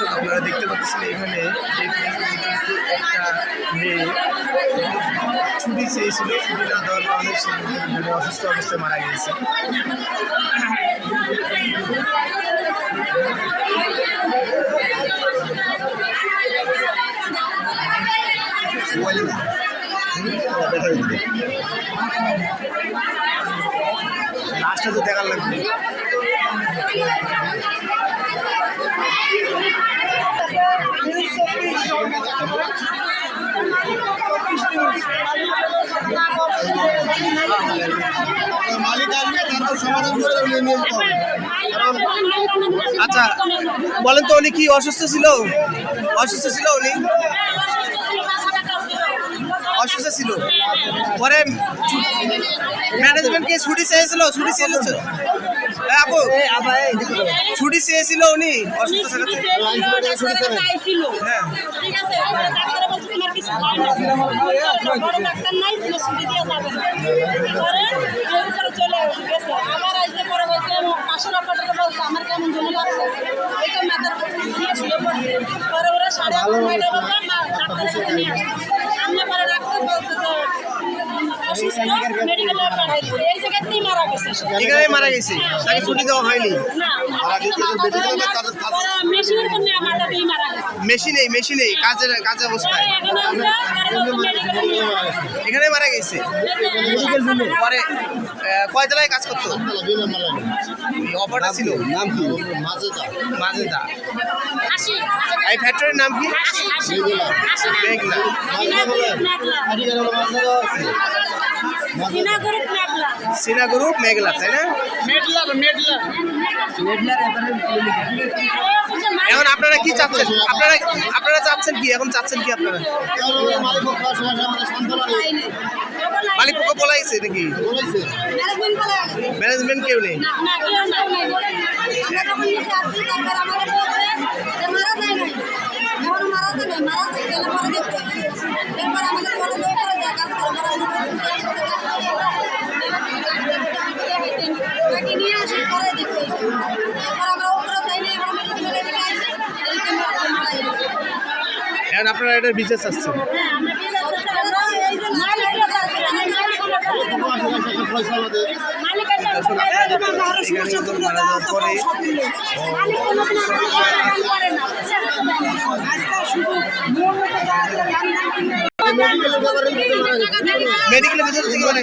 দর্শক আপনারা দেখতে পাচ্ছেন এখানে একটা মেয়ে ছুটি চেয়েছিল, ছুটি না দেওয়ার কারণে সে কিন্তু অসুস্থ অবস্থায় মারা গিয়েছে। লাস্টটা তো দেখার লাগবে। আচ্ছা বলেন তো উনি কি অসুস্থ ছিল? অসুস্থ ছিল উনি? অসুস্থ ছিল। পরে ম্যানেজমেন্টকে ছুটি চেয়েছিল ছুটি চেয়েছিল। ছুটি চেয়েছিল উনি? অসুস্থ থাকাতে হ্যাঁ। আমার কেমন জমি লাগছে এটা মাথার দিয়ে শুয়ে পড়ছে পরে ওরা সাড়ে আট নয়টা বাজে মা ডাক্তারের কাছে নিয়ে আসছে সামনে পরে রাখছে বলছে যে অসুস্থ মেডিকেলে পাঠাই দিতে এই জায়গাতেই মারা গেছে এখানে মারা গেছে? তাকে ছুটি দেওয়া হয়নি? না মেশিনের জন্য আমার তাতেই মারা গেছে। মেশিনেই মেশিনেই কাজের কাজের অবস্থায় এখানে মারা গেছে? পরে কয়তলায় কাজ করতো? অফারটা ছিল? নাম কি? মাজেদা। মাজেদা। এই ফ্যাক্টরির নাম কি? গ্রুপ মেঘলা। সিনা গ্রুপ মেঘলা। তাই না? এখন আপনারা কি চাচ্ছেন? আপনারা আপনারা চাচ্ছেন কি? এখন চাচ্ছেন কি আপনারা? মালিক পক্ষ বলাইছে নাকি? ম্যানেজমেন্ট কেউ নেই না না কেউ না নাই আমরা যখন নিচে আসছি তারপর আমাদের বলছে যে মারা যায় নাই এখনও মারা যায় নাই মারা যায় গেলে পরে দেখতে হবে। এরপর আমাদের বলে যে করে যা কাজ করে পরে আমরা বলছি, তাকে নিয়ে আসি পরে দেখতে হবে। এরপর আমরা উপরে যাই নাই আমরা মেডিকেলে থেকে আসি এদিকে মারা মারা গেছে এখন আপনারা এটার বিচার চাচ্ছেন হ্যাঁ আমরা কি যাচ্ছি আমরা এই যে মালিকরা যাচ্ছে আমরা মালিকরা যাচ্ছে পয়সা আমাদের মালিকের আসলে আপনারা এখানে কিন্তু মারা যাওয়ার পরে মেডিকেলের ভিতরে থেকে মানে?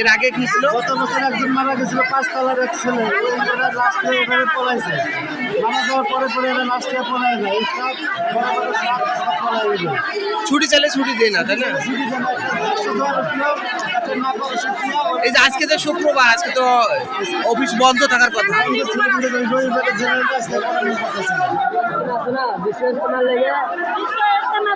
এর আগে কি ছিল? গত বছর একজন মারা গেছিল পাঁচতলার এক ছেলে। লাস্টে এভাবে পলাইছে। মারা যাওয়ার পরে পরে এরা লাস্টে পলায় যায়। এই সব বড় বড় সব সব পলায় যায়। ছুটি চাইলে ছুটি দেয় না তাই না? ছুটি না এই যে আজকে তো শুক্রবার আজকে তো অফিস বন্ধ থাকার কথা। সঙ্গে